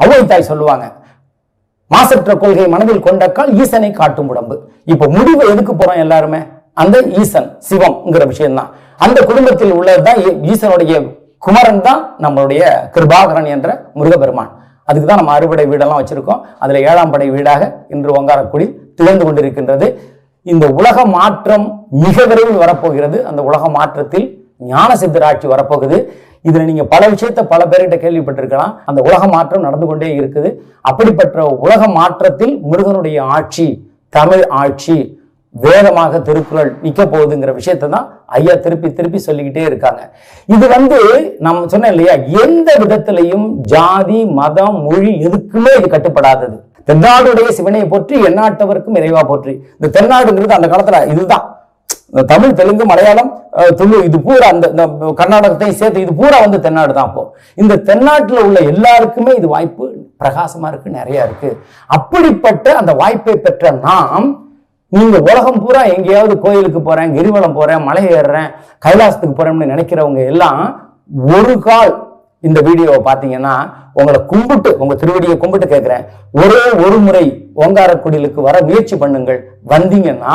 அவ்வளவு தாய் சொல்லுவாங்க. மாசற்ற கொள்கை மனதில் கொண்டக்கால் ஈசனை காட்டும் உடம்பு. இப்ப முடிவு எதுக்கு போறோம் எல்லாருமே? அந்த ஈசன் சிவம்ங்கிற விஷயம்தான். அந்த குடும்பத்தில் உள்ளதுதான் ஈசனுடைய குமரன் தான் நம்மளுடைய கிருபாகரன் என்ற முருகபெருமான் அதுக்கு தான் நம்ம அறுபடை வீடெல்லாம் வச்சிருக்கோம். அதுல ஏழாம் படை வீடாக இன்று ஒங்காரக்குடி திகழ்ந்து கொண்டிருக்கின்றது. இந்த உலக மாற்றம் மிக விரைவில் வரப்போகிறது. அந்த உலக மாற்றத்தில் ஞான சித்தராட்சி வரப்போகுது. இதுல நீங்க பல விஷயத்த பல பேர்கிட்ட கேள்விப்பட்டிருக்கலாம். அந்த உலக மாற்றம் நடந்து கொண்டே இருக்குது. அப்படிப்பட்ட உலக மாற்றத்தில் முருகனுடைய ஆட்சி தமிழ் ஆட்சி வேதமாக திருக்குறள் நிற்க போகுதுங்கிற விஷயத்தை தான் ஐயா திருப்பி திருப்பி சொல்லிக்கிட்டே இருக்காங்க. இது வந்து நம்ம சொன்னேன் இல்லையா? எந்த விதத்திலையும் ஜாதி மதம் மொழி எதுக்குமே இது கட்டுப்படாதது. தென்னாடுடைய சிவனையை போற்றி எந்நாட்டவருக்கும் இறைவா போற்றி. இந்த தென்னாடுங்கிறது அந்த காலத்துல இதுதான். இந்த தமிழ் தெலுங்கு மலையாளம் துளு இது பூரா அந்த இந்த கர்நாடகத்தையும் சேர்த்து இது பூரா வந்து தென்னாடு தான் அப்போ. இந்த தென்னாட்டில் உள்ள எல்லாருக்குமே இது வாய்ப்பு பிரகாசமா இருக்கு நிறைய இருக்கு. அப்படிப்பட்ட அந்த வாய்ப்பை பெற்ற நாம் நீங்க உலகம் பூரா எங்கேயாவது கோயிலுக்கு போறேன் கிரிவலம் போறேன் மலை ஏறுறேன் கைலாசத்துக்கு போறேன்னு நினைக்கிறவங்க எல்லாம் ஒரு கால் இந்த வீடியோவை பார்த்தீங்கன்னா உங்களை கும்பிட்டு உங்க திருவடியை கும்பிட்டு கேட்கிறேன். ஒரே ஒரு முறை ஓங்காரக்குடிலுக்கு வர முயற்சி பண்ணுங்கள். வந்தீங்கன்னா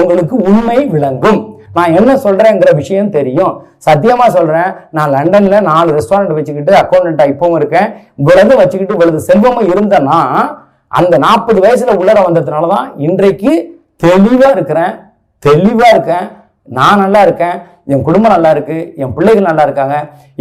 உங்களுக்கு உண்மை விளங்கும். நான் என்ன சொல்கிறேங்கிற விஷயம் தெரியும். சத்தியமாக சொல்கிறேன் நான் லண்டனில் நாலு ரெஸ்டாரண்ட் வச்சுக்கிட்டு அக்கௌண்டண்டா இப்போவும் இருக்கேன். இவ்வளவு வச்சுக்கிட்டு இவ்வளவு செல்வமும் இருந்தேன்னா அந்த நாற்பது வயசில் உள்ளர வந்ததுனால தான் இன்றைக்கு தெளிவாக இருக்கிறேன் தெளிவாக இருக்கேன். நான் நல்லா இருக்கேன் என் குடும்பம் நல்லா இருக்கு என் பிள்ளைகள் நல்லா இருக்காங்க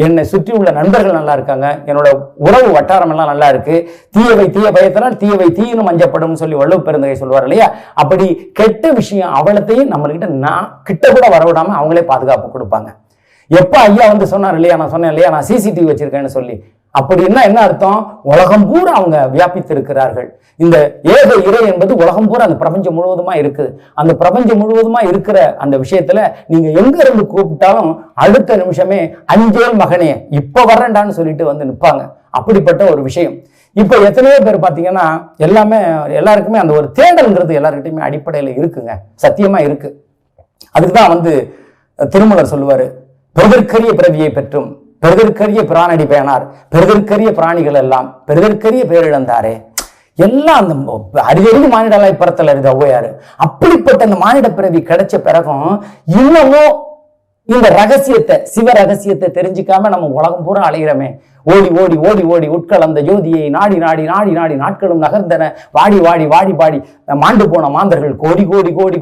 என்னை சுற்றி உள்ள நண்பர்கள் நல்லா இருக்காங்க என்னோட உறவு வட்டாரம் எல்லாம் நல்லா இருக்கு. தீயவை தீய பயத்தினால் தீயவை தீயினும் அஞ்சப்படும் சொல்லி வள்ளுவ பெருந்தகை சொல்வார் இல்லையா? அப்படி கெட்ட விஷயம் அவளத்தையும் நம்மள்கிட்ட நான் கிட்ட கூட வரவிடாம அவங்களே பாதுகாப்பு கொடுப்பாங்க. எப்ப ஐயா வந்து சொன்னார் இல்லையா நான் சொன்னேன் இல்லையா நான் சிசிடிவி வச்சிருக்கேன்னு சொல்லி அப்படின்னா என்ன அர்த்தம்? உலகம் பூரா அவங்க வியாபித்து இருக்கிறார்கள் இந்த ஏக இறை என்பது உலகம் பூரா அந்த பிரபஞ்சம் முழுவதுமா இருக்குது அந்த பிரபஞ்சம் முழுவதுமா இருக்கிற அந்த விஷயத்துல நீங்க எங்க இருந்து கூப்பிட்டாலும் அடுத்த நிமிஷமே அஞ்சேல் மகனே இப்ப வரேன்டான்னு சொல்லிட்டு வந்து நிற்பாங்க அப்படிப்பட்ட ஒரு விஷயம். இப்ப எத்தனையோ பேர் பாத்தீங்கன்னா எல்லாமே எல்லாருக்குமே அந்த ஒரு தேடல்ங்கிறது எல்லாருக்கிட்டையுமே அடிப்படையில இருக்குங்க. சத்தியமா இருக்கு. அதுக்கு தான் வந்து திருமலர் சொல்லுவாரு பெருதற்கரிய பிறவியை பெற்றும் பெருதற்கரிய பிராணடி பேனார் பெருதற்கரிய பிராணிகள் எல்லாம் பெருதற்கரிய பேரிழந்தாரே எல்லாம் அந்த அரிதறிவு மானிடலாய் பிறத்தல் அறித ஔவையாரு. அப்படிப்பட்ட அந்த மானிட பிறவி கிடைச்ச பிறகும் இன்னமும் இந்த ரகசியத்தை சிவ ரகசியத்தை தெரிஞ்சுக்காம நம்ம உலகம் பூரா அலைகிறோமே ஓடி ஓடி ஓடி ஓடி உட்கலந்த ஜோதியை நாடி நாடி நாடி நாடி நாட்களும் நகர்ந்தன. வாடி வாடி வாடி பாடி மாண்டு போன மாந்தர்கள் கோடி கோடி கோடி கோடி.